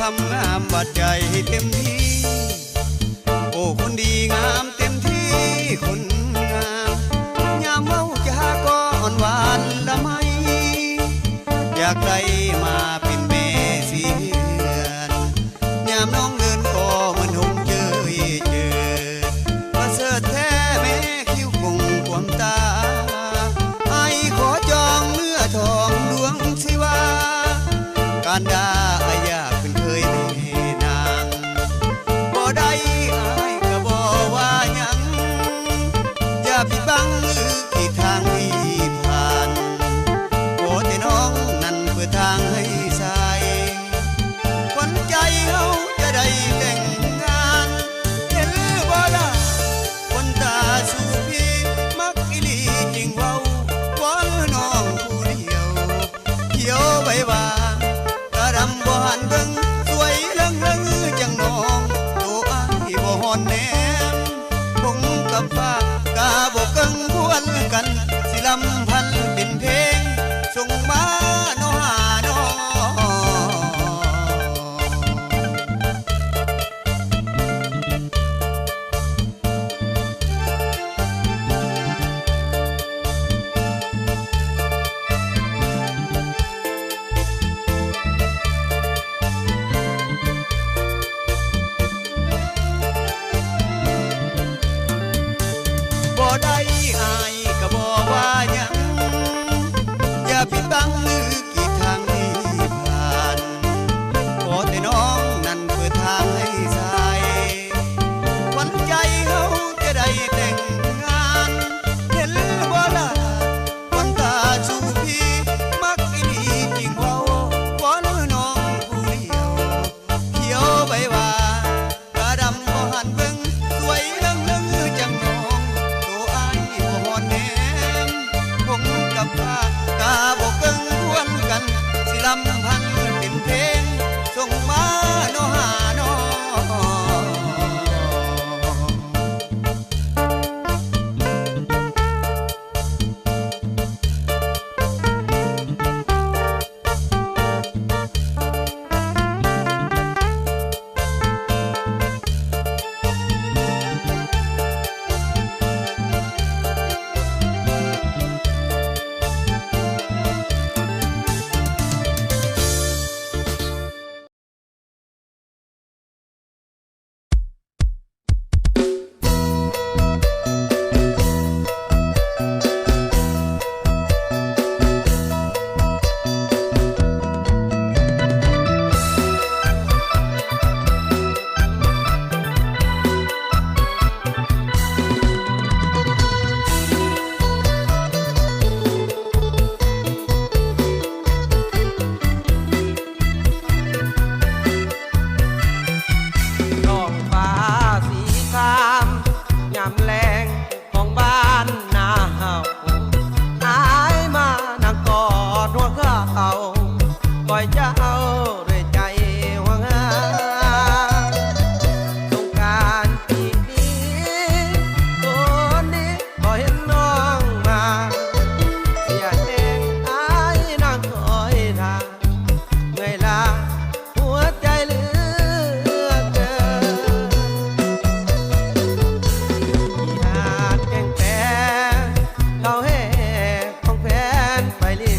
ทำงามบัดใจให้เต็มที่ โอ้คนดีงามเต็มที่คนงามยามเมาจะก็อ่อนหวานละไมอยากได้ man. บ่ได้ ไปนี่